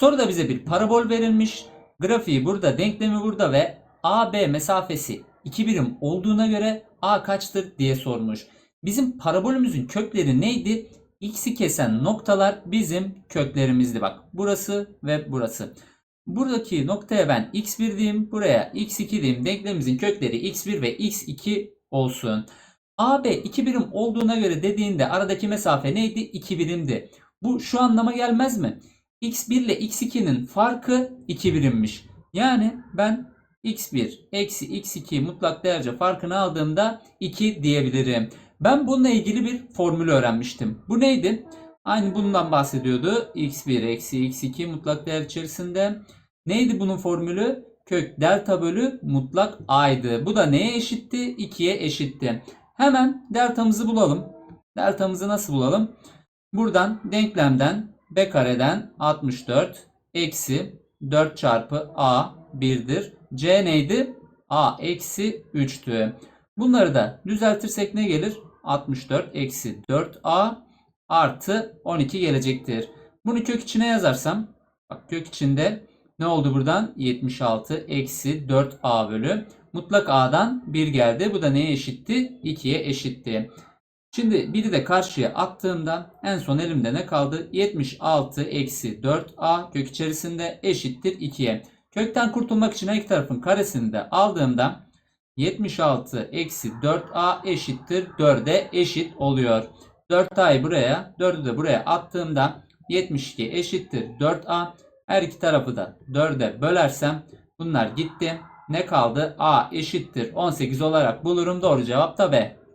Soruda bize bir parabol verilmiş. Grafiği burada, denklemi burada ve AB mesafesi 2 birim olduğuna göre A kaçtır diye sormuş. Bizim parabolümüzün kökleri neydi? X'i kesen noktalar bizim köklerimizdi. Bak burası ve burası. Buradaki noktaya ben x1 diyeyim. Buraya x2 diyeyim. Denklemimizin kökleri x1 ve x2 olsun. AB 2 birim olduğuna göre dediğinde aradaki mesafe neydi? 2 birimdi. Bu şu anlama gelmez mi? X1 ile x2'nin farkı 2 birimmiş. Yani ben x1 eksi x2 mutlak değerce farkını aldığımda 2 diyebilirim. Ben bununla ilgili bir formül öğrenmiştim. Bu neydi? Aynı bundan bahsediyordu. x1 eksi x2 mutlak değer içerisinde. Neydi bunun formülü? Kök delta bölü mutlak a'ydı. Bu da neye eşitti? 2'ye eşitti. Hemen deltamızı bulalım. Deltamızı nasıl bulalım? Buradan denklemden b kareden 64 eksi 4 çarpı a 1'dir. c neydi? a eksi 3'tü. Bunları da düzeltirsek ne gelir? 64 eksi 4a artı 12 gelecektir. Bunu kök içine yazarsam bak kök içinde ne oldu buradan? 76 eksi 4a bölü. Mutlak a'dan 1 geldi. Bu da neye eşitti? 2'ye eşitti. Şimdi biri de karşıya attığımda en son elimde ne kaldı? 76 eksi 4a kök içerisinde eşittir 2'ye. Kökten kurtulmak için her iki tarafın karesini de aldığımda 76 eksi 4a eşittir 4'e eşit oluyor. 4a'yı buraya 4'ü de buraya attığımda 72 eşittir 4a. Her iki tarafı da 4'e bölersem bunlar gitti. Ne kaldı? A eşittir 18 olarak bulurum. Doğru cevap da B.